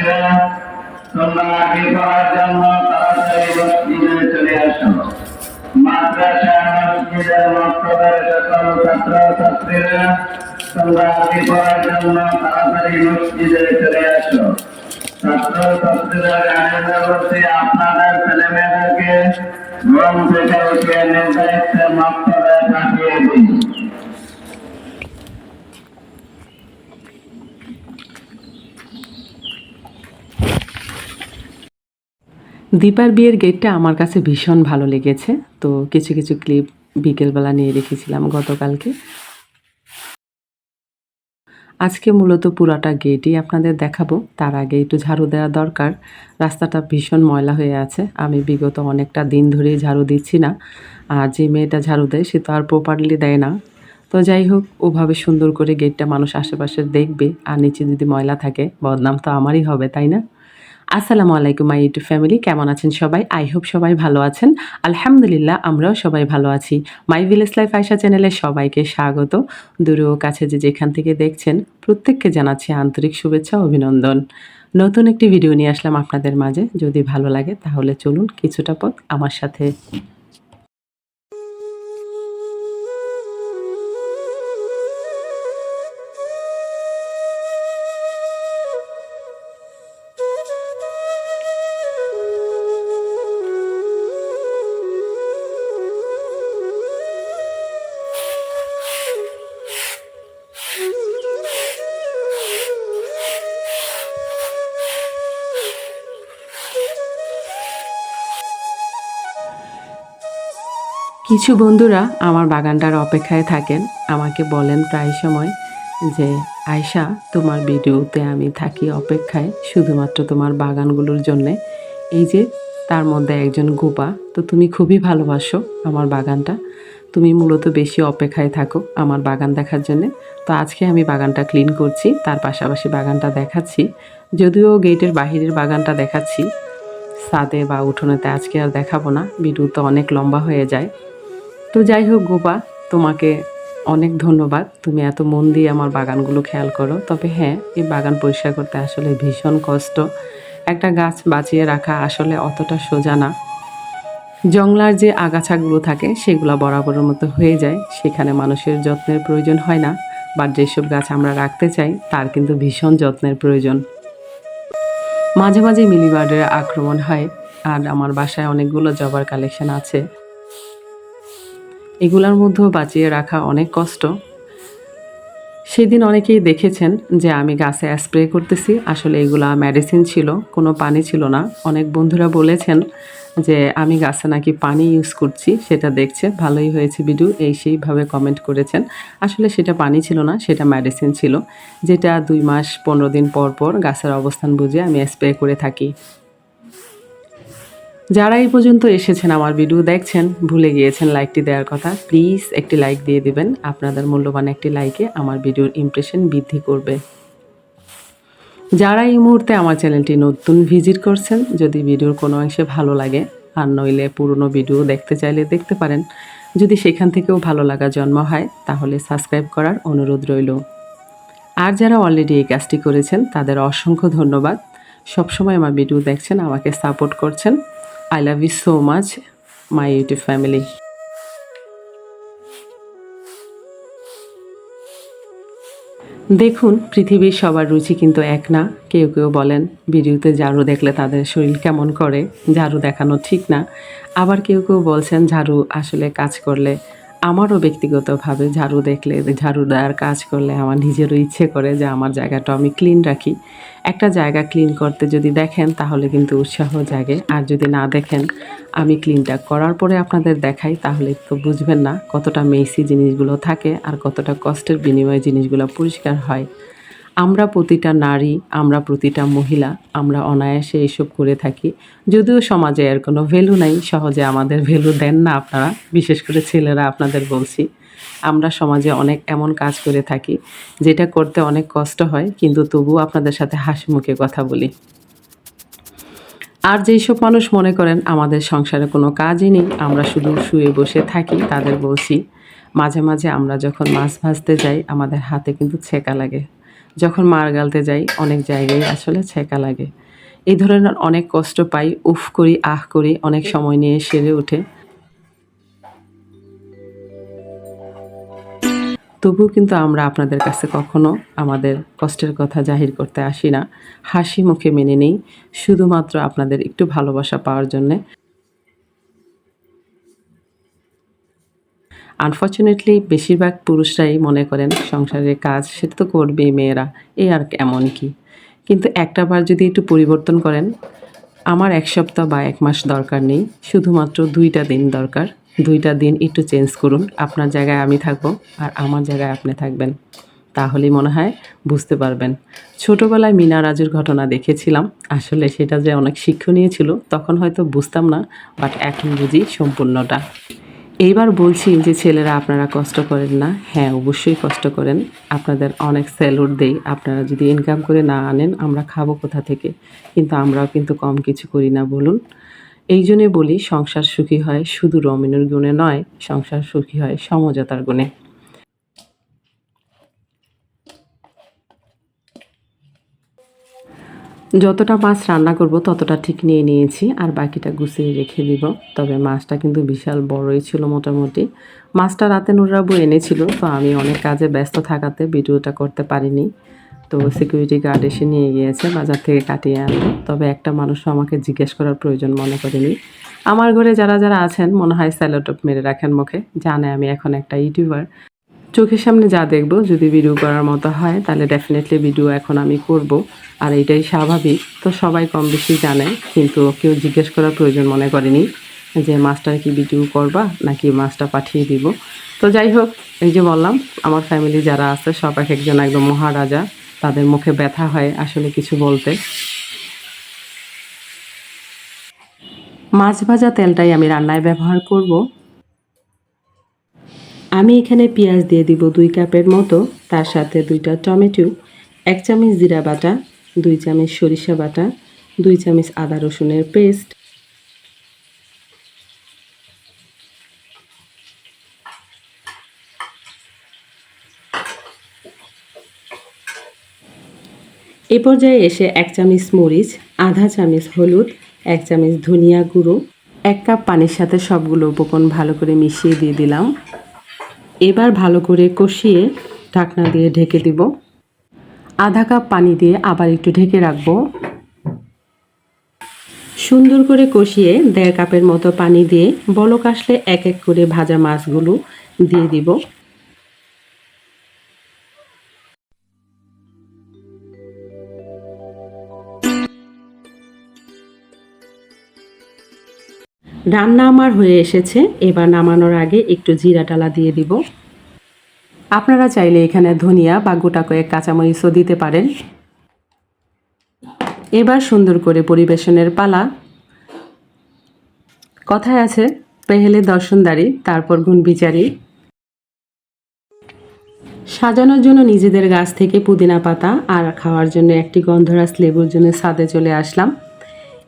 সাথীরা তোমরা আগে পাওয়ার জন্য তাড়াতাড়ি মসজিদে চলে আসো মাদ্রাসা মসজিদের মক্তবের সকল ছাত্র ছাত্রীরা তোমরা আগে পাওয়ার জন্য তাড়াতাড়ি আপনাদের ছেলেমেয়েদেরকে ঘুম থেকে পাঠিয়ে দিন দীপার বিয়ের গেটটা আমার কাছে ভীষণ ভালো লেগেছে। তো কিছু কিছু ক্লিপ বিকেলবেলা নিয়ে রেখেছিলাম গতকালকে। আজকে মূলত পুরাটা গেটই আপনাদের দেখাবো। তার আগে একটু ঝাড়ু দেওয়া দরকার। রাস্তাটা ভীষণ ময়লা হয়ে আছে। আমি বিগত অনেকটা দিন ধরেই ঝাড়ু দিচ্ছি না। আর যে মেয়েটা ঝাড়ু দেয়, সে তো আর প্রপারলি দেয় না। তো যাই হোক, ওভাবে সুন্দর করে গেটটা মানুষ আশেপাশে দেখবে। আর নিচে যদি ময়লা থাকে, বদনাম তো আমারই হবে, তাই না? আসসালামু আলাইকুম মাই ইউটিউব ফ্যামিলি কেমন আছেন সবাই? আই হোপ সবাই ভালো আছেন। আলহামদুলিল্লাহ, আমরাও সবাই ভালো আছি। মাই ভিলেজ লাইফ আয়সা চ্যানেলে সবাইকে স্বাগত। দূরে ও কাছে যে যেখান থেকে দেখছেন, প্রত্যেককে জানাচ্ছি আন্তরিক শুভেচ্ছা অভিনন্দন। নতুন একটি ভিডিও নিয়ে আসলাম আপনাদের মাঝে। যদি ভালো লাগে, তাহলে চলুন কিছুটা পথ আমার সাথে কিছু বন্ধুরা আমার বাগানটার অপেক্ষায় থাকেন, আমাকে বলেন প্রায় সময় যে, আয়শা, তোমার ভিডিওতে আমি থাকি অপেক্ষায় শুধুমাত্র তোমার বাগানগুলোর জন্যে। এই যে, তার মধ্যে একজন গোপা, তো তুমি খুবই ভালোবাসো আমার বাগানটা। তুমি মূলত বেশি অপেক্ষায় থাকো আমার বাগান দেখার জন্যে। তো আজকে আমি বাগানটা ক্লিন করছি, তার পাশাপাশি বাগানটা দেখাচ্ছি। যদিও গেটের বাহিরের বাগানটা দেখাচ্ছি। ছাদে বা উঠোনেতে আজকে আর দেখাবো না, ভিডিও তো অনেক লম্বা হয়ে যায়। তো যাই হোক গোপা, তোমাকে অনেক ধন্যবাদ। তুমি এত মন দিয়ে আমার বাগানগুলো খেয়াল করো। তবে হ্যাঁ এই বাগান পরিষ্কার করতে আসলে ভীষণ কষ্ট। একটা গাছ বাঁচিয়ে রাখা আসলে অতটা সোজা না। জংলার যে আগাছাগুলো থাকে, সেগুলো বরাবরের মতো হয়ে যায়। সেখানে মানুষের যত্নের প্রয়োজন হয় না। বা যেসব গাছ আমরা রাখতে চাই, তার কিন্তু ভীষণ যত্নের প্রয়োজন। মাঝে মাঝে মিলিবার্ডের আক্রমণ হয়। আর আমার বাসায় অনেকগুলো জবার কালেকশন আছে। এগুলোর মধ্যেও বাঁচিয়ে রাখা অনেক কষ্ট। সেদিন অনেকেই দেখেছেন যে আমি গাছে স্প্রে করতেছি। আসলে এগুলা মেডিসিন ছিল, কোনো পানি ছিল না। অনেক বন্ধুরা বলেছেন যে আমি গাছে নাকি পানি ইউজ করছি, সেটা দেখছে। ভালোই হয়েছে ভিডিও এই সেইভাবে কমেন্ট করেছেন। আসলে সেটা পানি ছিল না, সেটা মেডিসিন ছিল, যেটা দুই মাস, পনেরো দিন পর পর গাছের অবস্থান বুঝে আমি স্প্রে করে থাকি। যারা এই পর্যন্ত এসেছেন আমার ভিডিও দেখছেন, ভুলে গিয়েছেন লাইকটি দেওয়ার কথা প্লিজ একটি লাইক দিয়ে দিবেন। আপনাদের মূল্যবান একটি লাইকে আমার ভিডিওর ইমপ্রেশন বৃদ্ধি করবে। যারা এই মুহূর্তে আমার চ্যানেলটি নতুন ভিজিট করছেন, যদি ভিডিওর কোনো অংশে ভালো লাগে, আর নইলে পুরনো ভিডিও দেখতে চাইলে দেখতে পারেন। যদি সেখান থেকেও ভালো লাগা জন্ম হয়, তাহলে সাবস্ক্রাইব করার অনুরোধ রইল। আর যারা অলরেডি এই কাজটি করেছেন, তাদের অসংখ্য ধন্যবাদ। সবসময় আমার ভিডিও দেখছেন, আমাকে সাপোর্ট করছেন। I love you so much my YouTube family দেখুন, পৃথিবীর সবার রুচি কিন্তু এক না। কেউ কেউ বলেন, ভিডিওতে ঝাড়ু দেখলে তাদের শরীর কেমন করে? ঝাড়ু দেখানো ঠিক না। আবার কেউ কেউ বলছেন, ঝাড়ু আসলে কাজ করলে, আমারও ব্যক্তিগতভাবে ঝাড়ু দেখলে, ঝাড়ু দেওয়ার কাজ করলে আমার নিজেরও ইচ্ছে করে যে আমার জায়গাটা আমি ক্লিন রাখি। একটা জায়গা ক্লিন করতে যদি দেখেন, তাহলে কিন্তু উৎসাহ জাগে। আর যদি না দেখেন, আমি ক্লিনটা করার পরে আপনাদের দেখাই, তাহলে তো বুঝবেন না কতটা মেসি জিনিসগুলো থাকে আর কতটা কষ্টের বিনিময়ে জিনিসগুলো পরিষ্কার হয়। আমরা প্রতিটা নারী, আমরা প্রতিটা মহিলা, আমরা অনায়াসে এইসব করে থাকি। যদিও সমাজে এর কোনো ভ্যালু নাই, সহজে আমাদের ভ্যালু দেন না আপনারা, বিশেষ করে ছেলেরা আপনাদের বলছি। আমরা সমাজে অনেক এমন কাজ করে থাকি, যেটা করতে অনেক কষ্ট হয়, কিন্তু তবুও আপনাদের সাথে হাসি মুখে কথা বলি। আর যেই সব মানুষ মনে করেন, আমাদের সংসারে কোনো কাজই নেই, আমরা শুধু শুয়ে বসে থাকি, তাদের বলছি, মাঝে মাঝে আমরা যখন মাছ ভাজতে যাই, আমাদের হাতে কিন্তু ছেঁকা লাগে। যখন মার গালতে যাই, অনেক জায়গায় আসলে ছেঁকা লাগে। এই ধরনের অনেক কষ্ট পাই, উফ করি, আহ করি, অনেক সময় নিয়ে সেরে ওঠে তবুও কিন্তু আমরা আপনাদের কাছে কখনো আমাদের কষ্টের কথা জাহির করতে আসি না। হাসি মুখে মেনে নেই, শুধুমাত্র আপনাদের একটু ভালোবাসা পাওয়ার জন্যে। আনফর্চুনেটলি, বেশিরভাগ পুরুষরাই মনে করেন সংসারের কাজ সেটা তো করবেই মেয়েরা এই আর এমন কি? কিন্তু একটা বার যদি একটু পরিবর্তন করেন, আমার এক সপ্তাহ বা এক মাস দরকার নেই, শুধুমাত্র দুইটা দিন দরকার। দুইটা দিন একটু চেঞ্জ করুন। আপনার জায়গায় আমি থাকব আর আমার জায়গায় আপনি থাকবেন। তাহলেই মনে হয় বুঝতে পারবেন। ছোটোবেলায় মিনা রাজুর ঘটনা দেখেছিলাম। আসলে সেটা যে অনেক শিক্ষণীয় ছিল, তখন হয়তো বুঝতাম না বাট এখন বুঝি সম্পূর্ণটা। এইবার বলছি যে, ছেলেরা, আপনারা কষ্ট করেন না। হ্যাঁ অবশ্যই কষ্ট করেন। আপনাদের অনেক স্যালুট দেই। আপনারা যদি ইনকাম করে না আনেন, আমরা খাব কোথা থেকে? কিন্তু আমরাও কিন্তু কম কিছু করি না, বলুন। এই জন্যে বলি, সংসার সুখী হয় শুধু রমিনের গুণে নয়, সংসার সুখী হয় সমঝোতার গুণে। যতটা মাছ রান্না করব, ততটা ঠিক নিয়ে নিয়েছি, আর বাকিটা গুছিয়ে রেখে দিব। তবে মাছটা কিন্তু বিশাল বড়ই ছিল মোটামুটি। মাছটা রাতে নুরাবু এনেছিল, তো আমি অনেক কাজে ব্যস্ত থাকাতে ভিডিওটা করতে পারিনি। তো সিকিউরিটি গার্ড এসে নিয়ে গিয়েছে, বাজার থেকে কাটিয়ে আনতে। তবে একটা মানুষও আমাকে জিজ্ঞেস করার প্রয়োজন মনে করিনি। আমার ঘরে যারা যারা আছেন, মনে হয় স্যালোটপ মেরে রাখেন মুখে। জানে আমি এখন একটা ইউটিউবার চোখের সামনে যা দেখব, যদি ভিডিও করার মতো হয়, তাহলে ডেফিনেটলি ভিডিও এখন আমি করব। আর এটাই স্বাভাবিক। তো সবাই কম বেশি জানে, কিন্তু কেউ জিজ্ঞেস করার প্রয়োজন মনে করেনি যে মাছটার কি ভিডিও করবা, নাকি মাছটা পাঠিয়ে দিব। তো যাই হোক, এই যে বললাম, আমার ফ্যামিলি যারা আছে, সব এক একজন একদম মহারাজা। তাদের মুখে ব্যথা হয় আসলে কিছু বলতে। মাছ ভাজা তেলটাই আমি রান্নায় ব্যবহার করব। আমি এখানে পেঁয়াজ দিয়ে দিব দুই কাপের মতো, তার সাথে দুইটা টমেটো, এক চামচ জিরা বাটা, দুই চামচ সরিষা বাটা, দুই চামচ আদা রসুনের পেস্ট এ পর্যায়ে এসে এক চামচ মরিচ, আধা চামচ হলুদ, এক চামচ ধনিয়া গুঁড়ো, এক কাপ পানির সাথে সবগুলো উপকরণ ভালো করে মিশিয়ে দিয়ে দিলাম। এবার ভালো করে কষিয়ে ঢাকনা দিয়ে ঢেকে দিব। আধা কাপ পানি দিয়ে আবার একটু ঢেকে রাখব। সুন্দর করে কষিয়ে দেড় কাপের মতো পানি দিয়ে বলক আসলে এক এক করে ভাজা মাছগুলো দিয়ে দিব। রান্না আমার হয়ে এসেছে, এবার নামানোর আগে একটু জিরা টালা দিয়ে দিব। আপনারা চাইলে এখানে ধনিয়া বা গোটা কয়েক কাঁচামরিচও দিতে পারেন। এবার সুন্দর করে পরিবেশনের পালা। কথায় আছে, পেহেলে দর্শনদারি, তারপর গুণ বিচারি। সাজানোর জন্য নিজেদের গাছ থেকে পুদিনা পাতা আর খাওয়ার জন্য একটি গন্ধরাজ লেবুর জন্য ছাদে চলে আসলাম।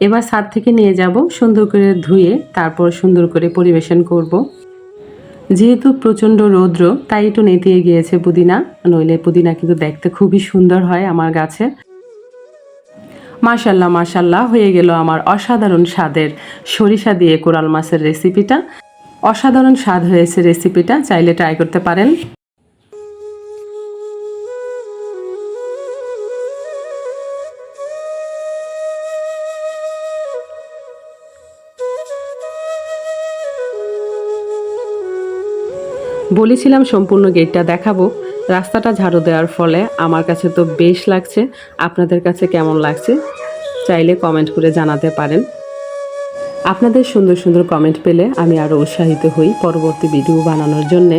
এবার ছাদ থেকে নিয়ে যাব, সুন্দর করে ধুয়ে তারপর সুন্দর করে পরিবেশন করব। যেহেতু প্রচণ্ড রৌদ্র, তাই একটু নেতিয়ে গিয়েছে পুদিনা। নইলে পুদিনা কিন্তু দেখতে খুবই সুন্দর হয় আমার গাছে। মাশাল্লাহ মাশাল্লাহ, হয়ে গেল আমার অসাধারণ স্বাদের সরিষা দিয়ে কোরাল মাছের রেসিপিটা অসাধারণ স্বাদ হয়েছে রেসিপিটা চাইলে ট্রাই করতে পারেন। বলেছিলাম সম্পূর্ণ গেটটা দেখাবো। রাস্তাটা ঝাড়ু দেওয়ার ফলে আমার কাছে তো বেশ লাগছে। আপনাদের কাছে কেমন লাগছে? চাইলে কমেন্ট করে জানাতে পারেন। আপনাদের সুন্দর সুন্দর কমেন্ট পেলে আমি আরও উৎসাহিত হই পরবর্তী ভিডিও বানানোর জন্যে।